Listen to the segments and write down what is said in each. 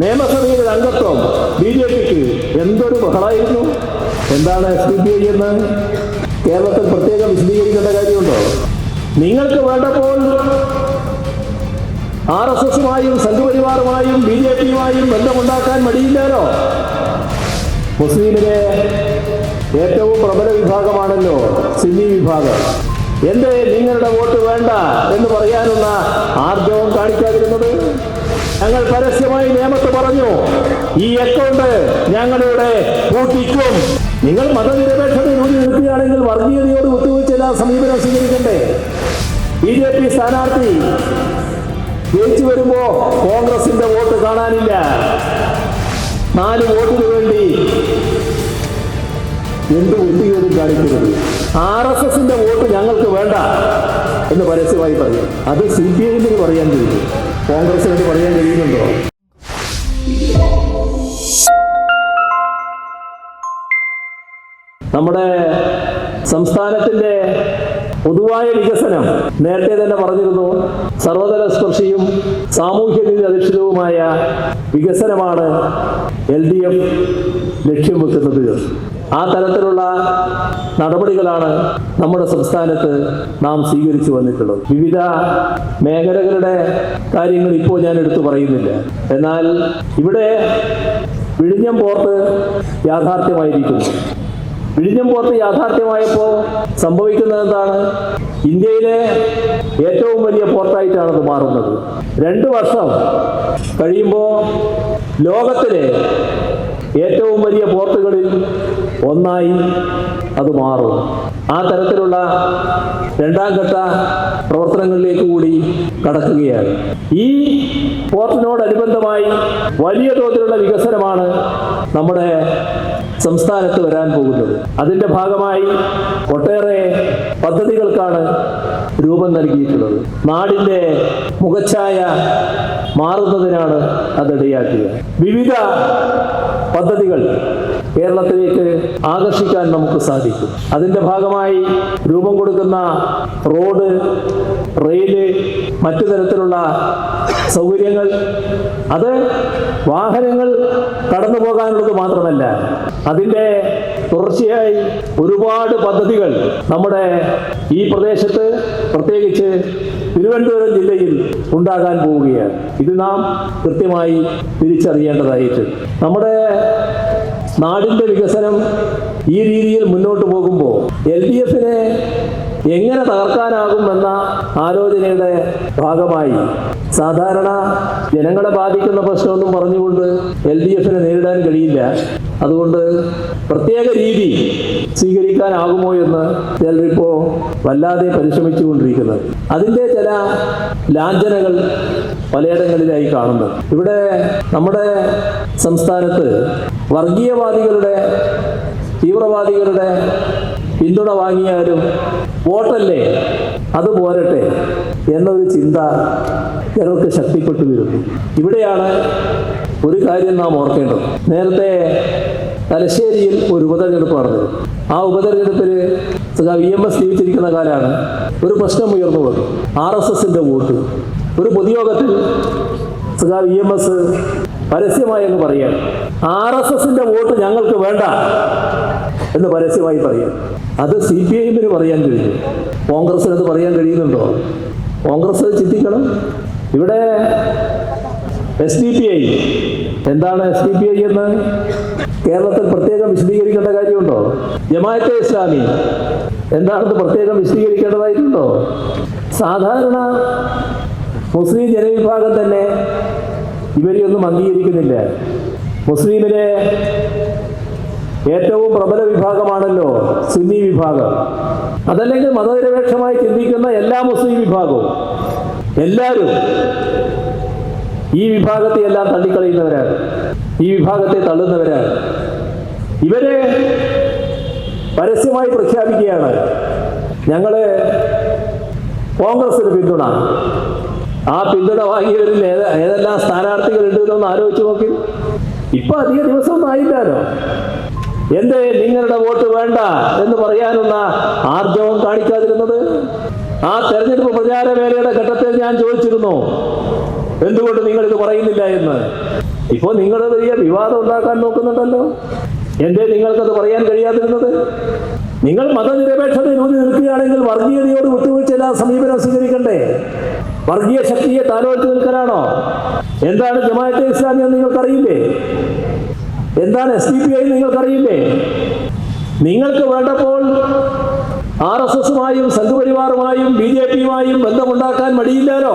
നിയമസഭയിൽ ഒരു അംഗത്വം ബി ജെ പിക്ക് എന്തൊരു ബഹളായിരുന്നു എന്താണ് എസ് ഡി പി ഐ എന്ന്? കേരളത്തിൽ പ്രത്യേകം വിശദീകരിക്കേണ്ട കാര്യമുണ്ടോ? നിങ്ങൾക്ക് വേണ്ടപ്പോൾ ആർ എസ് എസുമായും സംഘപരിവാറുമായും ബി ജെ പിയുമായും ബന്ധമുണ്ടാക്കാൻ മടിയില്ലാലോ മുസ്ലിമിലെ ഏറ്റവും പ്രബല വിഭാഗമാണല്ലോ സിന്നി വിഭാഗം. എന്തേ നിങ്ങളുടെ വോട്ട് വേണ്ട എന്ന് പറയാനുള്ള ആർജവം കാണിക്കാതിരുന്നത്? ഞങ്ങൾ പരസ്യമായി നിയമത്ത് പറഞ്ഞു. ഈ അക്കൗണ്ട് ഞങ്ങളിവിടെ പൂട്ടിക്കും. നിങ്ങൾ മതനിരപേക്ഷത ഊരി നിൽക്കുകയാണെങ്കിൽ വർഗീയതയോട് വിട്ടുവീഴ്ചയില്ല സമീപനം സ്വീകരിക്കണ്ടേ? ബി ജെ പി സ്ഥാനാർത്ഥി ജയിച്ചു വരുമ്പോ കോൺഗ്രസിന്റെ വോട്ട് കാണാനില്ല. നാല് വോട്ടിന് വേണ്ടി എന്ത് വൃത്തികേടും കാണിക്കുന്നത് ആർ എസ് എസിന്റെ വോട്ട് ഞങ്ങൾക്ക് വേണ്ട. എന്ന് പരസ്യമായി പറഞ്ഞു. അത് സി പി ഐന് പറയാൻ കഴിയും കോൺഗ്രസിന് പറയാൻ കഴിയുന്നുണ്ടോ? നമ്മുടെ സംസ്ഥാനത്തിന്റെ പൊതുവായ വികസനം നേരത്തെ തന്നെ പറഞ്ഞിരുന്നു. സർവതല സ്പർശിയും സാമൂഹ്യ നീതി അധിഷ്ഠിതവുമായ വികസനമാണ് എൽ ഡി എഫ് ലക്ഷ്യം വെക്കുന്നത്. ആ തരത്തിലുള്ള നടപടികളാണ് നമ്മുടെ സംസ്ഥാനത്ത് നാം സ്വീകരിച്ചു വന്നിട്ടുള്ളത്. വിവിധ മേഖലകളുടെ കാര്യങ്ങൾ ഇപ്പോൾ ഞാൻ എടുത്തു പറയുന്നില്ല. എന്നാൽ ഇവിടെ വിഴിഞ്ഞം പോർട്ട് യാഥാർത്ഥ്യമായിരിക്കുന്നു. വിഴിഞ്ഞം പോർട്ട് യാഥാർത്ഥ്യമായപ്പോൾ സംഭവിക്കുന്നത് എന്താണ്? ഇന്ത്യയിലെ ഏറ്റവും വലിയ പോർട്ടായിട്ടാണ് അത് മാറുന്നത്. രണ്ട് വർഷം കഴിയുമ്പോൾ ലോകത്തിലെ ഏറ്റവും വലിയ പോർട്ടുകളിൽ ഒന്നായി അത് മാറും. ആ തരത്തിലുള്ള രണ്ടാം ഘട്ട പ്രവർത്തനങ്ങളിലേക്ക് കൂടി കടക്കുകയാണ്. ഈ പോർട്ടിനോടനുബന്ധമായി വലിയ തോതിലുള്ള വികസനമാണ് നമ്മുടെ സംസ്ഥാനത്ത് വരാൻ പോകുന്നത്. അതിന്റെ ഭാഗമായി ഒട്ടേറെ പദ്ധതികൾക്കാണ് രൂപം നൽകിയിട്ടുള്ളത്. നാടിന്റെ മുഖച്ഛായ മാറുന്നതിനാണ് അതിടയാക്കുക. വിവിധ പദ്ധതികൾ കേരളത്തിലേക്ക് ആകർഷിക്കാൻ നമുക്ക് സാധിക്കും. അതിന്റെ ഭാഗമായി രൂപം കൊടുക്കുന്ന റോഡ് റെയിൽ മറ്റു തരത്തിലുള്ള സൗകര്യങ്ങൾ അത് വാഹനങ്ങൾ കടന്നു പോകാനുള്ളത് മാത്രമല്ല അതിന്റെ തുടർച്ചയായി ഒരുപാട് പദ്ധതികൾ നമ്മുടെ ഈ പ്രദേശത്ത് പ്രത്യേകിച്ച് തിരുവനന്തപുരം ജില്ലയിൽ ഉണ്ടാകാൻ പോവുകയാണ്. ഇത് നാം കൃത്യമായി തിരിച്ചറിയേണ്ടതായിട്ട് നമ്മുടെ നാടിന്റെ വികസനം ഈ രീതിയിൽ മുന്നോട്ട് പോകുമ്പോൾ എൽ ഡി എഫിനെ എങ്ങനെ തകർക്കാനാകും എന്ന ആലോചനയുടെ ഭാഗമായി സാധാരണ ജനങ്ങളെ ബാധിക്കുന്ന പ്രശ്നമൊന്നും പറഞ്ഞുകൊണ്ട് എൽ ഡി എഫിനെ നേരിടാൻ കഴിയില്ല. അതുകൊണ്ട് പ്രത്യേക രീതി സ്വീകരിക്കാനാകുമോ എന്ന് ചിലരിപ്പോ വല്ലാതെ പരിശ്രമിച്ചുകൊണ്ടിരിക്കുന്നത്. അതിന്റെ ചില ലാഞ്ചനകൾ പലയിടങ്ങളിലായി കാണുന്നു ഇവിടെ നമ്മുടെ സംസ്ഥാനത്ത് വർഗീയവാദികളുടെ തീവ്രവാദികളുടെ പിന്തുണ വാങ്ങിയാലും വോട്ടല്ലേ? അത് പോരട്ടെ എന്നൊരു ചിന്ത ചിലർക്ക് ശക്തിപ്പെട്ടു വരുന്നു ഇവിടെയാണ് ഒരു കാര്യം നാം ഓർക്കേണ്ടത്. നേരത്തെ തലശ്ശേരിയിൽ ഒരു ഉപതെരഞ്ഞെടുപ്പ് നടന്നത്. ആ ഉപതെരഞ്ഞെടുപ്പിൽ വി എം എസ് ജീവിച്ചിരിക്കുന്ന കാലമാണ് ഒരു പ്രശ്നം ഉയർന്നു വന്നു ആർ എസ് എസിന്റെ വോട്ട്. ഒരു പൊതുയോഗത്തിൽ വി എം എസ് പരസ്യമായി എന്ന് പറയാം. ആർ എസ് എസിന്റെ വോട്ട് ഞങ്ങൾക്ക് വേണ്ട എന്ന് പരസ്യമായി പറയാം. അത് സി പി ഐഎമ്മിന് പറയാൻ കഴിയും കോൺഗ്രസിന് അത് പറയാൻ കഴിയുന്നുണ്ടോ? കോൺഗ്രസ് ചിന്തിക്കണം. ഇവിടെ എസ് ഡി പി ഐ. എന്താണ് എസ് ഡി പി ഐ എന്ന്? കേരളത്തിൽ പ്രത്യേകം വിശദീകരിക്കേണ്ട കാര്യമുണ്ടോ? ജമാഅത്തെ ഇസ്ലാമി. എന്താണെന്ന് പ്രത്യേകം വിശദീകരിക്കേണ്ടതായിട്ടുണ്ടോ? സാധാരണ മുസ്ലിം ജനവിഭാഗം തന്നെ ഇവരെയൊന്നും അംഗീകരിക്കുന്നില്ല. മുസ്ലിമിലെ ഏറ്റവും പ്രബല വിഭാഗമാണല്ലോ സുന്നി വിഭാഗം. അതല്ലെങ്കിൽ മതനിരപേക്ഷമായി ചിന്തിക്കുന്ന എല്ലാ മുസ്ലിം വിഭാഗവും. എല്ലാവരും ഈ വിഭാഗത്തെ എല്ലാം തള്ളിക്കളയുന്നവരാണ്. ഈ വിഭാഗത്തെ തള്ളുന്നവരാണ്. ഇവരെ പരസ്യമായി പ്രഖ്യാപിക്കുകയാണ്. ഞങ്ങൾ കോൺഗ്രസിന് പിന്തുണ. ആ പിന്തുണ വാങ്ങിയവരിൽ ഏത് ഏതെല്ലാം സ്ഥാനാർത്ഥികൾ എന്നൊന്ന് ആലോചിച്ച് നോക്കി. ഇപ്പൊ അധിക ദിവസമൊന്നും ആയില്ലാലോ എന്തേ നിങ്ങളുടെ വോട്ട് വേണ്ട എന്ന് പറയാനുള്ള ആർജവം കാണിക്കാതിരുന്നത്? ആ തെരഞ്ഞെടുപ്പ് പ്രചാര വേലയുടെ ഘട്ടത്തിൽ ഞാൻ ചോദിച്ചിരുന്നു. എന്തുകൊണ്ട് നിങ്ങൾ ഇത് പറയുന്നില്ല എന്ന്? ഇപ്പോൾ നിങ്ങൾ വലിയ വിവാദം ഉണ്ടാക്കാൻ നോക്കുന്നുണ്ടല്ലോ. എന്തേ നിങ്ങൾക്കത് പറയാൻ കഴിയാതിരുന്നത്? നിങ്ങൾ മതനിരപേക്ഷതയിൽ ഊന്നി നിൽക്കുകയാണെങ്കിൽ വർഗീയതയോട് വിട്ടുവീഴ്ച എല്ലാ സമീപനം സ്വീകരിക്കണ്ടേ? വർഗീയ ശക്തിയെ താലോലിച്ച് നിൽക്കലാണോ? എന്താണ് ജമാഅത്തെ ഇസ്ലാമി എന്ന് നിങ്ങൾക്കറിയില്ലേ? എന്താണ് എസ് ഡി പി ഐ നിങ്ങൾക്കറിയില്ലേ? നിങ്ങൾക്ക് വേണ്ടപ്പോൾ ആർ എസ് എസുമായും സംഘപരിവാറുമായും ബി ജെ പിയുമായും ബന്ധമുണ്ടാക്കാൻ മടിയില്ലാലോ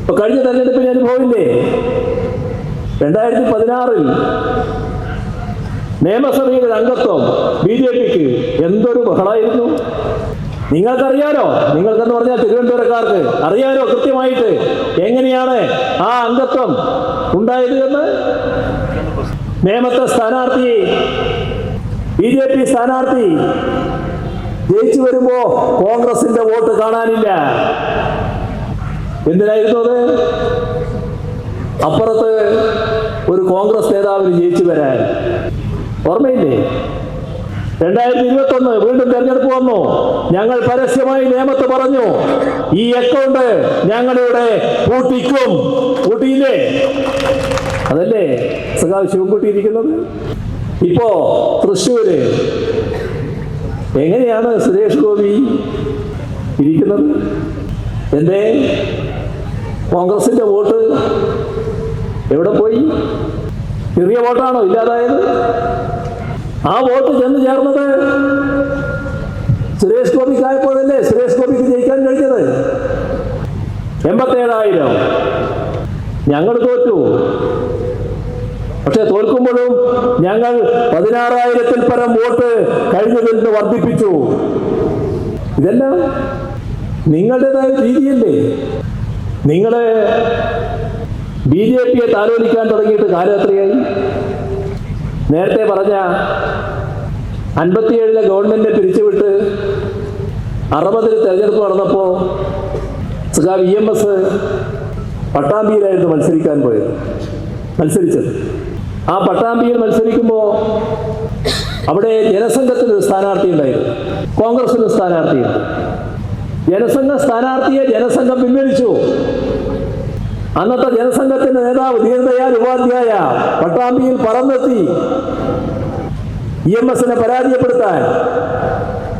ഇപ്പൊ കഴിഞ്ഞ തെരഞ്ഞെടുപ്പിന് അനുഭവമില്ലേ? രണ്ടായിരത്തി പതിനാറിൽ നിയമസഭയുടെ അംഗത്വം ബി ജെ പിക്ക് എന്തൊരു ബഹളായിരുന്നു? നിങ്ങൾക്കറിയാലോ നിങ്ങൾക്കെന്ന് പറഞ്ഞാൽ തിരുവനന്തപുരക്കാർക്ക് അറിയാലോ കൃത്യമായിട്ട് എങ്ങനെയാണ് ആ അംഗത്വം ഉണ്ടായത് എന്ന് നേമത്തെ സ്ഥാനാർത്ഥി ബി ജെ പി സ്ഥാനാർത്ഥി ജയിച്ചു വരുമ്പോ കോൺഗ്രസിന്റെ വോട്ട് കാണാനില്ല. എന്തിനായിരുന്നു അത്? അപ്പുറത്ത് ഒരു കോൺഗ്രസ് നേതാവിന് ജയിച്ചു വരാൻ. ഓർമ്മയില്ലേ? രണ്ടായിരത്തി ഇരുപത്തി ഒന്ന് വീണ്ടും തെരഞ്ഞെടുപ്പ് വന്നു. ഞങ്ങൾ പരസ്യമായി നിയമത്ത് പറഞ്ഞു ഈ അക്കൗണ്ട് ഞങ്ങളിവിടെ പൂട്ടിക്കും പൂട്ടിയില്ലേ അതല്ലേ സഖാവ് ശിവൻകുട്ടി ഇരിക്കുന്നത്? ഇപ്പോ തൃശ്ശൂര്. എങ്ങനെയാണ് സുരേഷ് ഗോപി ഇരിക്കുന്നത്? എന്തേ? കോൺഗ്രസിന്റെ വോട്ട് എവിടെ പോയി? ചെറിയ വോട്ടാണോ ഇല്ലാതായത്? ആ വോട്ട് ചെന്ന് ചേർന്നത് സുരേഷ് ഗോപിക്കായപ്പോഴല്ലേ സുരേഷ് ഗോപിക്ക് ജയിക്കാൻ കഴിഞ്ഞത്? എൺപത്തേഴായിരം. ഞങ്ങൾ തോറ്റു. പക്ഷെ തോൽക്കുമ്പോഴും ഞങ്ങൾ പതിനാറായിരത്തിൽ പരം വോട്ട് കഴിഞ്ഞതിൽ നിന്ന് വർദ്ധിപ്പിച്ചു. ഇതെല്ലാം നിങ്ങളുടേതായ രീതിയല്ലേ. നിങ്ങളെ ബി ജെ പിയെ താലോലിക്കാൻ തുടങ്ങിയിട്ട് കാലം എത്രയായി? നേരത്തെ പറഞ്ഞ അൻപത്തിയേഴിലെ ഗവൺമെന്റ് പിരിച്ചുവിട്ട് അറുപതിൽ തെരഞ്ഞെടുപ്പ് നടന്നപ്പോൾ സഖാ വി എം എസ് പട്ടാമ്പിയിലായിരുന്നു മത്സരിക്കാൻ പോയത്. മത്സരിച്ചത്. ആ പട്ടാമ്പിയിൽ മത്സരിക്കുമ്പോൾ അവിടെ ജനസംഘത്തിന് ഒരു സ്ഥാനാർത്ഥി ഉണ്ടായിരുന്നു. കോൺഗ്രസിന് സ്ഥാനാർത്ഥിയുണ്ട്. ജനസംഘ സ്ഥാനാർത്ഥിയെ ജനസംഘം പിൻവലിച്ചു. അന്നത്തെ ജനസംഘത്തിന്റെ നേതാവ് ദീനദയാൽ ഉപാധ്യായ പട്ടാമ്പിയിൽ പറന്നെത്തി ഇ എം എസിനെ പരാജയപ്പെടുത്താൻ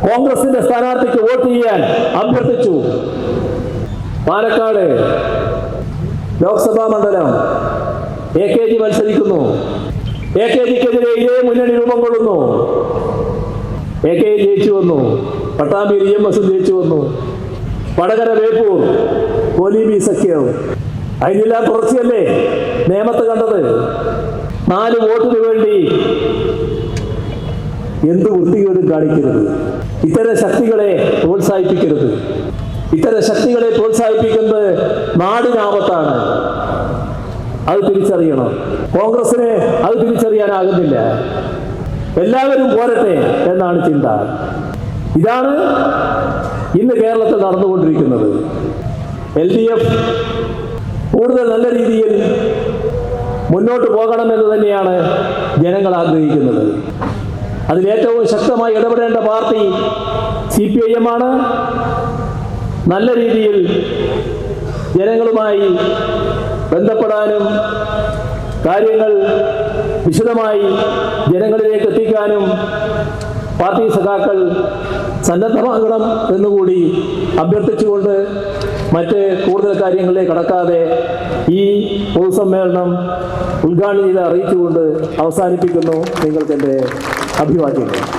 കോൺഗ്രസിന്റെ സ്ഥാനാർത്ഥിക്ക് വോട്ട് ചെയ്യാൻ അഭ്യർത്ഥിച്ചു. പാലക്കാട് ലോക്സഭാ മണ്ഡലം എ കെ ജി മത്സരിക്കുന്നു. എ കെ ജിക്കെതിരെ ഇതേ മുന്നണി രൂപം കൊള്ളുന്നു. എ കെ ജയിച്ചു വന്നു. പട്ടാമ്പിയിൽ ഇ എം എസും ജയിച്ചു വന്നു. വടകര വേപ്പൂർ കോലീബി സഖ്യം. അതിനെല്ലാം തുടർച്ചയല്ലേ നിയമത്ത് കണ്ടത്. നാല് വോട്ടിന് വേണ്ടി എന്ത് വൃത്തികേടും കാണിക്കരുത്. ഇത്തരം ശക്തികളെ പ്രോത്സാഹിപ്പിക്കരുത്. ഇത്തരം ശക്തികളെ പ്രോത്സാഹിപ്പിക്കുന്നത് നാടിനാപത്താണ്. അത് തിരിച്ചറിയണം. കോൺഗ്രസിന് അത് തിരിച്ചറിയാനാകുന്നില്ല. എല്ലാവരും പോരട്ടെ എന്നാണ് ചിന്ത. ഇതാണ് ഇന്ന് കേരളത്തിൽ നടന്നുകൊണ്ടിരിക്കുന്നത്. എൽ ഡി എഫ് കൂടുതൽ നല്ല രീതിയിൽ മുന്നോട്ട് പോകണമെന്ന് തന്നെയാണ് ജനങ്ങൾ ആഗ്രഹിക്കുന്നത്. അതിലേറ്റവും ശക്തമായി ഇടപെടേണ്ട party C P I M ആണ് നല്ല രീതിയിൽ ജനങ്ങളുമായി ബന്ധപ്പെടാനും കാര്യങ്ങൾ വിശദമായി ജനങ്ങളിലേക്ക് എത്തിക്കാനും പാർട്ടി സഖാക്കൾ സന്നദ്ധമാകണം എന്നുകൂടി അഭ്യർത്ഥിച്ചുകൊണ്ട് മറ്റ് കൂടുതൽ കാര്യങ്ങളിലേക്ക് കടക്കാതെ ഈ പൊതുസമ്മേളനം ഉദ്ഘാടനം ചെയ്ത് അറിയിച്ചുകൊണ്ട് അവസാനിപ്പിക്കുന്നു. നിങ്ങൾക്ക് എന്റെ അഭിവാദ്യങ്ങൾ.